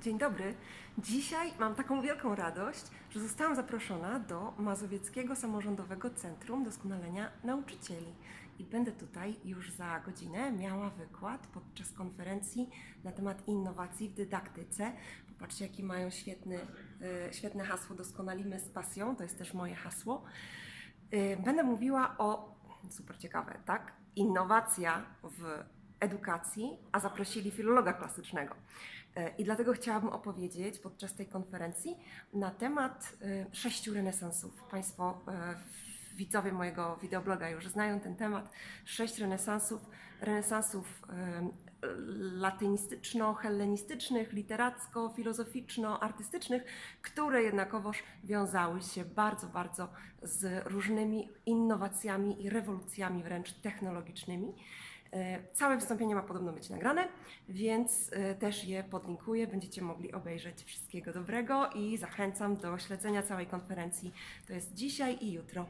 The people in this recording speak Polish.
Dzień dobry. Dzisiaj mam taką wielką radość, że zostałam zaproszona do Mazowieckiego Samorządowego Centrum Doskonalenia Nauczycieli. I będę tutaj już za godzinę miała wykład podczas konferencji na temat innowacji w dydaktyce. Popatrzcie, jakie mają świetny, e, świetne hasło Doskonalimy z pasją, to jest też moje hasło. E, Będę mówiła o, super ciekawe, tak? Innowacja w edukacji, a zaprosili filologa klasycznego. E, I dlatego chciałabym opowiedzieć podczas tej konferencji na temat e, sześciu renesansów. Państwo, e, widzowie mojego wideobloga już znają ten temat. Sześć renesansów, renesansów latynistyczno-hellenistycznych, literacko-filozoficzno-artystycznych, które jednakowoż wiązały się bardzo, bardzo z różnymi innowacjami i rewolucjami wręcz technologicznymi. E, Całe wystąpienie ma podobno być nagrane, więc e, też je podlinkuję. Będziecie mogli obejrzeć. Wszystkiego dobrego i zachęcam do śledzenia całej konferencji. To jest dzisiaj i jutro.